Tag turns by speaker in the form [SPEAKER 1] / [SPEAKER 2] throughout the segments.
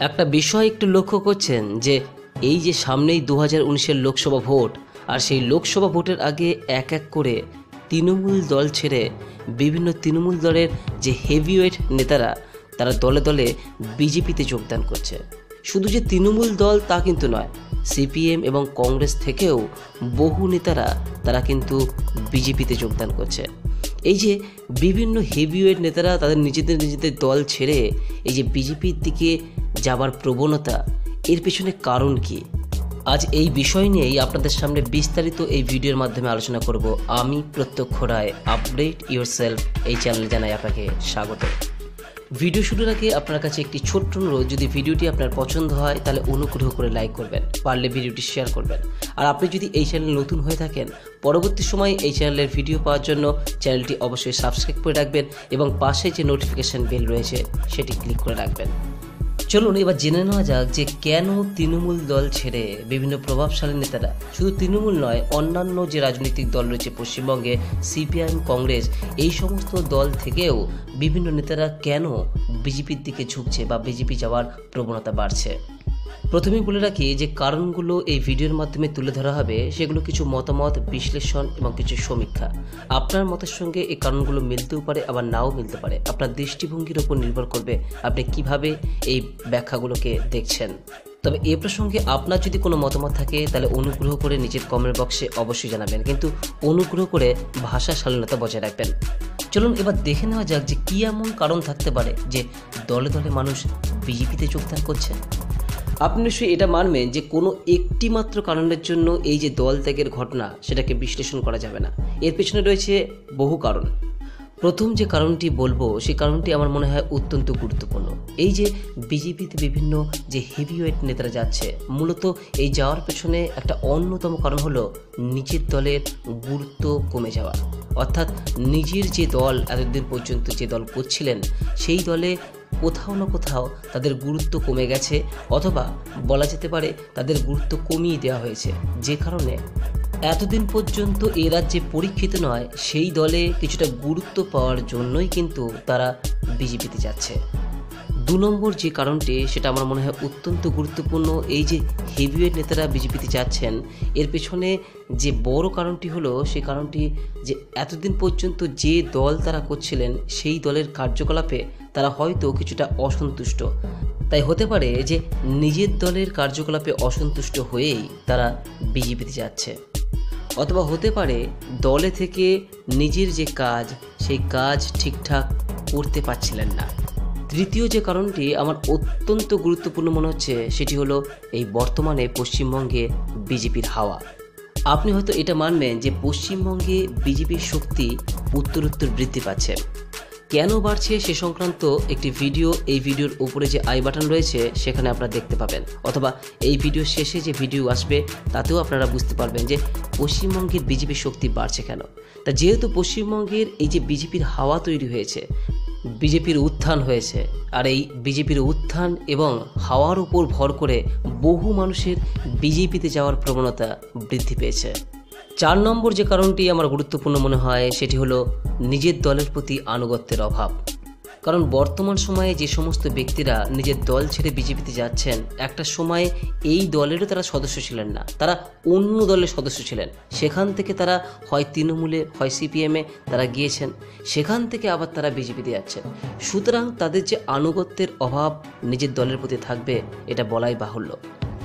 [SPEAKER 1] একটা বিষয় একটু লক্ষ্য করছেন যে এই যে সামনেই দু হাজার উনিশের লোকসভা ভোট, আর সেই লোকসভা ভোটের আগে এক এক করে তৃণমূল দল ছেড়ে বিভিন্ন তৃণমূল দলের যে হেভিওয়েট নেতারা, তারা দলে দলে বিজেপিতে যোগদান করছে। শুধু যে তৃণমূল দল তা কিন্তু নয়, সিপিএম এবং কংগ্রেস থেকেও বহু নেতারা, তারা কিন্তু বিজেপিতে যোগদান করছে। এই যে বিভিন্ন হেভিওয়েট নেতারা তাদের নিজেদের নিজেদের দল ছেড়ে এই যে বিজেপির দিকে যাবার প্রবণতা, এর পেছনে কারণ কি? আজ এই বিষয় নিয়েই আপনাদের সামনে বিস্তারিত এই ভিডিওর মাধ্যমে আলোচনা করব। আমি প্রত্যক্ষ রায় আপডেট ইউর সেলফ এই চ্যানেলে জানাই আপনাকে স্বাগত। ভিডিও শুরুর আগে আপনার কাছে একটি ছোট্ট অনুরোধ, যদি ভিডিওটি আপনার পছন্দ হয়, তাহলে অনুগ্রহ করে লাইক করবেন, পারলে ভিডিওটি শেয়ার করবেন। আর আপনি যদি এই চ্যানেল নতুন হয়ে থাকেন, পরবর্তী সময়ে এই চ্যানেলের ভিডিও পাওয়ার জন্য চ্যানেলটি অবশ্যই সাবস্ক্রাইব করে রাখবেন এবং পাশে যে নোটিফিকেশন বেল রয়েছে, সেটি ক্লিক করে রাখবেন। চলুন এবার জেনে নেওয়া যাক যে কেন তৃণমূল দল ছেড়ে বিভিন্ন প্রভাবশালী নেতারা, শুধু তৃণমূল নয়, অন্যান্য যে রাজনৈতিক দল রয়েছে পশ্চিমবঙ্গে, সিপিআইএম, কংগ্রেস, এই সমস্ত দল থেকেও বিভিন্ন নেতারা কেন বিজেপির দিকে ঝুঁকছে বা বিজেপি যাওয়ার প্রবণতা বাড়ছে? প্রথমেই বলে রাখি যে কারণগুলো এই ভিডিওর মাধ্যমে তুলে ধরা হবে, সেগুলো কিছু মতামত, বিশ্লেষণ এবং কিছু সমীক্ষা। আপনার মতের সঙ্গে এই কারণগুলো মিলতেও পারে, আবার নাও মিলতে পারে। আপনার দৃষ্টিভঙ্গির ওপর নির্ভর করবে আপনি কীভাবে এই ব্যাখ্যাগুলোকে দেখছেন। তবে এ প্রসঙ্গে আপনার যদি কোনো মতামত থাকে, তাহলে অনুগ্রহ করে নিজের কমেন্ট বক্সে অবশ্যই জানাবেন। কিন্তু অনুগ্রহ করে ভাষা শালীনতা বজায় রাখবেন। চলুন এবার দেখে নেওয়া যাক যে কী এমন কারণ থাকতে পারে যে দলে দলে মানুষ বিজেপিতে যোগদান করছে। আপনি নিশ্চয়ই এটা মানবেন যে কোনো একটি মাত্র কারণের জন্য এই যে দল ত্যাগের ঘটনা, সেটাকে বিশ্লেষণ করা যাবে না। এর পেছনে রয়েছে বহু কারণ। প্রথম যে কারণটি বলব, সেই কারণটি আমার মনে হয় অত্যন্ত গুরুত্বপূর্ণ। এই যে বিজেপিতে বিভিন্ন যে হেভিওয়েট নেতারা যাচ্ছে, মূলত এই যাওয়ার পেছনে একটা অন্যতম কারণ হলো নিজের দলের গুরুত্ব কমে যাওয়া। অর্থাৎ নিজের যে দল, এতদিন পর্যন্ত যে দল করছিলেন, সেই দলে কোথাও না কোথাও তাদের গুরুত্ব কমে গেছে অথবা বলা যেতে পারে তাদের গুরুত্ব কমিয়ে দেওয়া হয়েছে। যে কারণে এতদিন পর্যন্ত এ রাজ্যে পরীক্ষিত নয়, সেই দলে কিছুটা গুরুত্ব পাওয়ার জন্যই কিন্তু তারা বিজেপিতে যাচ্ছে। দু নম্বর যে কারণটি, সেটা আমার মনে হয় অত্যন্ত গুরুত্বপূর্ণ। এই যে হেভিওয়েট নেতারা বিজেপিতে যাচ্ছেন, এর পেছনে যে বড় কারণটি হলো সেই কারণটি যে এতদিন পর্যন্ত যে দল তারা করছিলেন, সেই দলের কার্যকলাপে তারা হয়তো কিছুটা অসন্তুষ্ট। তাই হতে পারে যে নিজের দলের কার্যকলাপে অসন্তুষ্ট হয়েই তারা বিজেপিতে যাচ্ছে। অথবা হতে পারে দলে থেকে নিজের যে কাজ, সেই কাজ ঠিকঠাক করতে পারছিলেন না। তৃতীয় যে কারণটি আমার অত্যন্ত গুরুত্বপূর্ণ মনে হচ্ছে, সেটি হলো এই বর্তমানে পশ্চিমবঙ্গে বিজেপির হাওয়া। আপনি হয়তো এটা মানবেন যে পশ্চিমবঙ্গে বিজেপির শক্তি উত্তরোত্তর বৃদ্ধি পাচ্ছে। কেন বাড়ছে সে সংক্রান্ত একটি ভিডিও, এই ভিডিওর উপরে যে আই বাটন রয়েছে, সেখানে আপনারা দেখতে পাবেন। অথবা এই ভিডিও শেষে যে ভিডিও আসবে, তাতেও আপনারা বুঝতে পারবেন যে পশ্চিমবঙ্গের বিজেপির শক্তি বাড়ছে কেন। তা যেহেতু পশ্চিমবঙ্গের এই যে বিজেপির হাওয়া তৈরি হয়েছে, বিজেপির উত্থান হয়েছে, আর এই বিজেপির উত্থান এবং হাওয়ার উপর ভর করে বহু মানুষের বিজেপিতে যাওয়ার প্রবণতা বৃদ্ধি পেয়েছে। চার নম্বর যে কারণটি আমার গুরুত্বপূর্ণ মনে হয়, সেটি হলো নিজের দলের প্রতি আনুগত্যের অভাব। কারণ বর্তমান সময়ে যে সমস্ত ব্যক্তিরা নিজের দল ছেড়ে বিজেপিতে যাচ্ছেন, একটা সময়ে এই দলেরও তারা সদস্য ছিলেন না। তারা অন্য দলের সদস্য ছিলেন। সেখান থেকে তারা হয় তৃণমূলে, হয় সিপিএমে তারা গিয়েছেন। সেখান থেকে আবার তারা বিজেপিতে যাচ্ছেন। সুতরাং তাদের যে আনুগত্যের অভাব নিজের দলের প্রতি থাকবে, এটা বলাই বাহুল্য।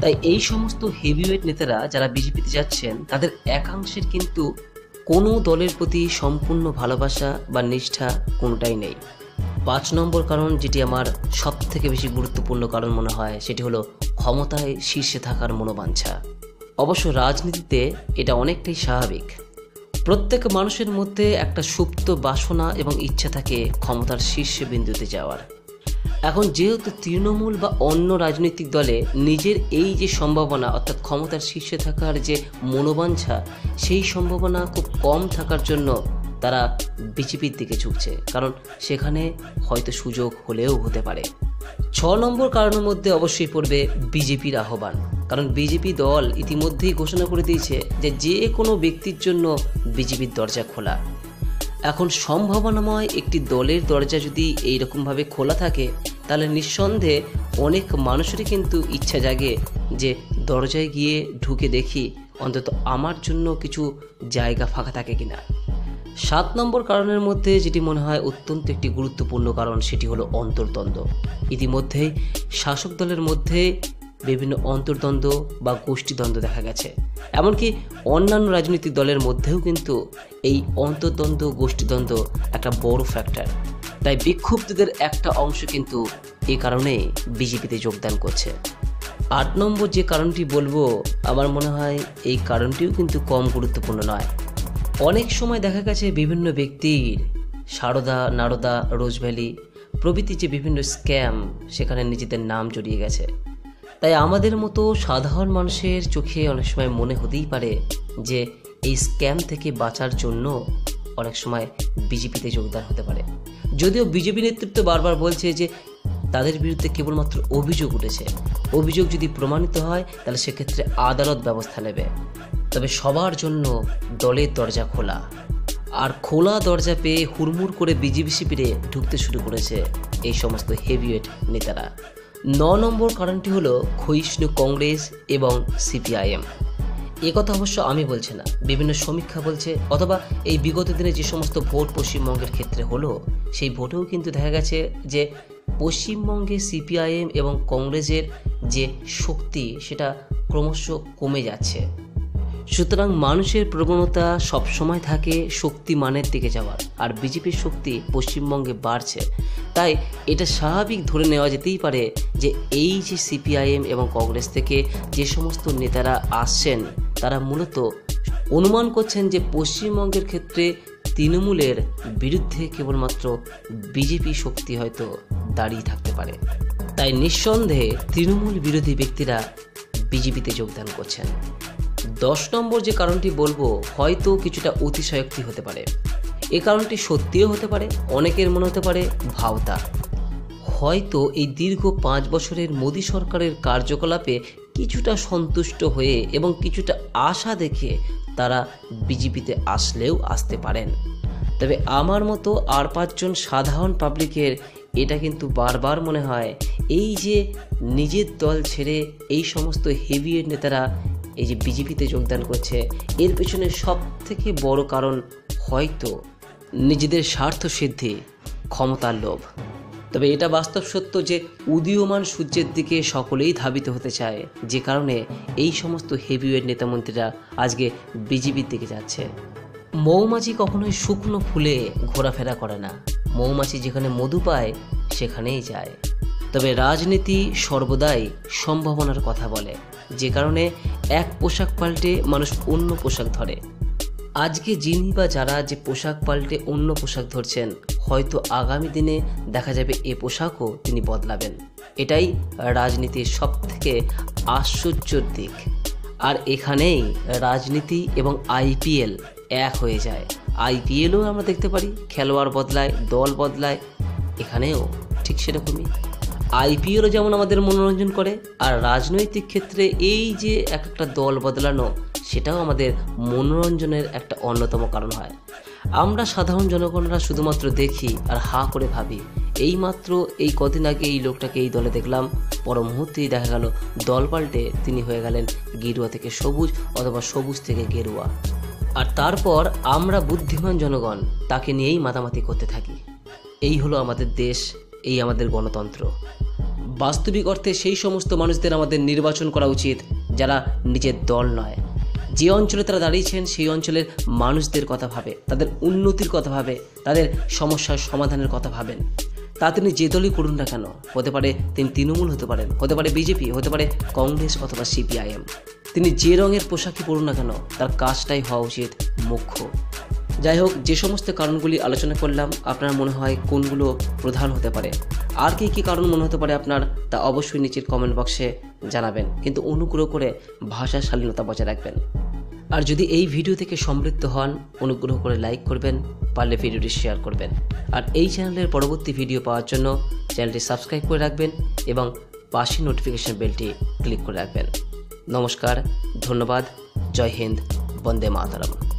[SPEAKER 1] তাই এই সমস্ত হেভিওয়েট নেতারা যারা বিজেপিতে যাচ্ছেন, তাদের একাংশের কিন্তু কোনো দলের প্রতি সম্পূর্ণ ভালোবাসা বা নিষ্ঠা কোনোটাই নেই। পাঁচ নম্বর কারণ যেটি আমার সব থেকে বেশি গুরুত্বপূর্ণ কারণ মনে হয়, সেটি হলো ক্ষমতায় শীর্ষে থাকার মনোবাঞ্ছা। অবশ্য রাজনীতিতে এটা অনেকটাই স্বাভাবিক। প্রত্যেক মানুষের মধ্যে একটা সুপ্ত বাসনা এবং ইচ্ছা থাকে ক্ষমতার শীর্ষে বিন্দুতে যাওয়ার। এখন যেহেতু তৃণমূল বা অন্য রাজনৈতিক দলে নিজের এই যে সম্ভাবনা, অর্থাৎ ক্ষমতার শীর্ষে থাকার যে মনোবাঞ্ছা, সেই সম্ভাবনা খুব কম থাকার জন্য তারা বিজেপির দিকে ঝুঁকছে। কারণ সেখানে হয়তো সুযোগ হলেও হতে পারে। ছ নম্বর কারণের মধ্যে অবশ্যই পড়বে বিজেপির আহ্বান। কারণ বিজেপি দল ইতিমধ্যেই ঘোষণা করে দিয়েছে যে যে কোনো ব্যক্তির জন্য বিজেপির দরজা খোলা। এখন সম্ভাবনাময় একটি দলের দরজা যদি এইরকমভাবে খোলা থাকে, তাহলে নিঃসন্দেহে অনেক মানুষেরই কিন্তু ইচ্ছা জাগে যে দরজায় গিয়ে ঢুকে দেখি অন্তত আমার জন্য কিছু জায়গা ফাঁকা থাকে কিনা। সাত নম্বর কারণের মধ্যে যেটি মনে হয় অত্যন্ত একটি গুরুত্বপূর্ণ কারণ, সেটি হলো অন্তর্দ্বন্দ্ব। ইতিমধ্যেই শাসক দলের মধ্যে বিভিন্ন অন্তর্দ্বন্দ্ব বা গোষ্ঠীদ্বন্দ্ব দেখা গেছে। এমনকি অন্যান্য রাজনৈতিক দলের মধ্যেও কিন্তু এই অন্তর্দ্বন্দ্ব, গোষ্ঠীদ্বন্দ্ব একটা বড় ফ্যাক্টর তাই বিক্ষুব্ধদের একটা অংশ কিন্তু এই কারণে বিজেপিতে যোগদান করছে। আট নম্বর যে কারণটি বলব, আমার মনে হয় এই কারণটিও কিন্তু কম গুরুত্বপূর্ণ নয়। অনেক সময় দেখা গেছে বিভিন্ন ব্যক্তির সারদা, নারদা, রোজভ্যালি প্রভৃতি যে বিভিন্ন স্ক্যাম সেখানে নিজেদের নাম জড়িয়ে গেছে। তাই আমাদের মতো সাধারণ মানুষের চোখে অনেক সময় মনে হতেই পারে যে এই স্ক্যাম থেকে বাঁচার জন্য অনেক সময় বিজেপিতে যোগদান হতে পারে। যদিও বিজেপি নেতৃত্ব বারবার বলছে যে তাদের বিরুদ্ধে কেবলমাত্র অভিযোগ উঠেছে। অভিযোগ যদি প্রমাণিত হয়, তাহলে সেক্ষেত্রে আদালত ব্যবস্থা নেবে। তবে সবার জন্য দলের দরজা খোলা। আর খোলা দরজা পেয়ে হুড়মুড় করে বিজেপি শিবিরে ঢুকতে শুরু করেছে এই সমস্ত হেভিওয়েট নেতারা। ন নম্বর কারণটি হলো ক্ষয়িষ্ণু কংগ্রেস এবং সিপিআইএম। কথা অবশ্য আমি বলছি না, বিভিন্ন সমীক্ষা বলছে, অথবা এই বিগত দিনে যে সমস্ত ভোট পশ্চিমবঙ্গের ক্ষেত্রে হলো, সেই ভোটেও কিন্তু দেখা গেছে যে পশ্চিমবঙ্গে সিপিআইএম এবং কংগ্রেসের যে শক্তি, সেটা ক্রমশ কমে যাচ্ছে। সুতরাং মানুষের প্রবণতা সবসময় থাকে শক্তি মানের দিকে যাওয়ার, আর বিজেপির শক্তি পশ্চিমবঙ্গে বাড়ছে। তাই এটা স্বাভাবিক ধরে নেওয়া যেতেই পারে যে এই যে সিপিআইএম এবং কংগ্রেস থেকে যে সমস্ত নেতারা আসছেন, তারা মূলত অনুমান করছেন যে পশ্চিমবঙ্গের ক্ষেত্রে তৃণমূলের বিরুদ্ধে কেবলমাত্র বিজেপি শক্তি হয়তো দাঁড়িয়ে থাকতে পারে। তাই নিঃসন্দেহে তৃণমূল বিরোধী ব্যক্তিরা বিজেপিতে যোগদান করছেন। দশ নম্বর যে কারণটি বলব, হয়তো কিছুটা অতিশয়োক্তি হতে পারে। এ কারণটি সত্যিও হতে পারে, অনেকের মনে হতে পারে ভাওতা। হয়তো এই দীর্ঘ পাঁচ বছরের মোদী সরকারের কার্যকলাপে কিছুটা সন্তুষ্ট হয়ে এবং কিছুটা আশা দেখে তারা বিজেপিতে আসলেও আসতে পারেন। তবে আমার মতো আর পাঁচজন সাধারণ পাবলিকের এটা কিন্তু বারবার মনে হয়, এই যে নিজের দল ছেড়ে এই সমস্ত হেভিয়ের নেতারা এই যে বিজেপিতে যোগদান করছে, এর পেছনে সব থেকে বড় কারণ হয়তো নিজেদের স্বার্থ সিদ্ধি, ক্ষমতার লোভ। তবে এটা বাস্তব সত্য যে উদীয়মান সূর্যের দিকে সকলেই ধাবিত হতে চায়, যে কারণে এই সমস্ত হেভিওয়েট নেতামন্ত্রীরা আজকে বিজেপির দিকে যাচ্ছে। মৌমাছি কখনোই শুকনো ফুলে ঘোরাফেরা করে না। মৌমাছি যেখানে মধু পায়, সেখানেই যায়। তবে রাজনীতি সর্বদাই সম্ভাবনার কথা বলে। যে কারণে এক পোশাক পাল্টে মানুষ অন্য পোশাক ধরে। আজকে যিনি বা যারা যে পোশাক পাল্টে অন্য পোশাক ধরছেন, হয়তো আগামী দিনে দেখা যাবে এ পোশাকও তিনি বদলাবেন। এটাই রাজনীতির সব থেকে আশ্চর্যর দিক। আর এখানেই রাজনীতি এবং আইপিএল এক হয়ে যায়। আইপিএলও আমরা দেখতে পারি, খেলোয়াড় বদলায়, দল বদলায়, এখানেও ঠিক সেরকমই। আইপিএলও যেমন আমাদের মনোরঞ্জন করে, আর রাজনৈতিক ক্ষেত্রে এই যে এক একটা দল বদলানো, সেটাও আমাদের মনোরঞ্জনের একটা অন্যতম কারণ হয়। আমরা সাধারণ জনগণরা শুধুমাত্র দেখি আর হা করে ভাবি। এইমাত্র এই কদিন আগে এই লোকটাকে এই দলে দেখলাম, পর মুহূর্তেই দেখা গেল দল পাল্টে তিনি হয়ে গেলেন গেরুয়া থেকে সবুজ অথবা সবুজ থেকে গেরুয়া। আর তারপর আমরা বুদ্ধিমান জনগণ, তাকে নিয়েই মাতামাতি করতে থাকি। এই হলো আমাদের দেশ, এই আমাদের গণতন্ত্র। বাস্তবিক অর্থে সেই সমস্ত মানুষদের আমাদের নির্বাচন করা উচিত, যারা নিজের দল নয়। যে অঞ্চলে তারা দাঁড়িয়েছেন, সেই অঞ্চলের মানুষদের কথা ভাবে, তাদের উন্নতির কথা ভাবে, তাদের সমস্যার সমাধানের কথা ভাবেন। তা তিনি যে দলই করুন না কেন, হতে পারে তিনি তৃণমূল হতে পারেন, হতে পারে বিজেপি, হতে পারে কংগ্রেস অথবা সিপিআইএম। তিনি যে রঙের পোশাকই পরুন না কেন, তার কাজটাই হওয়া উচিত মুখ্য। যাই হোক, যে সমস্ত কারণগুলি আলোচনা করলাম, আপনার মনে হয় কোনগুলো প্রধান হতে পারে? আর কী কী কারণ মনে হতে পারে আপনার, তা অবশ্যই নিচের কমেন্ট বক্সে জানাবেন। কিন্তু অনুগ্রহ করে ভাষার শালীনতা বজায় রাখবেন। আর যদি এই ভিডিও থেকে সমৃদ্ধ হন, অনুগ্রহ করে লাইক করবেন, পারলে ভিডিওটি শেয়ার করবেন। আর এই চ্যানেলের পরবর্তী ভিডিও পাওয়ার জন্য চ্যানেলটি সাবস্ক্রাইব করে রাখবেন এবং পাশে নোটিফিকেশন বেলটি ক্লিক করে রাখবেন। নমস্কার, ধন্যবাদ, জয় হিন্দ, বন্দে মাতারাম।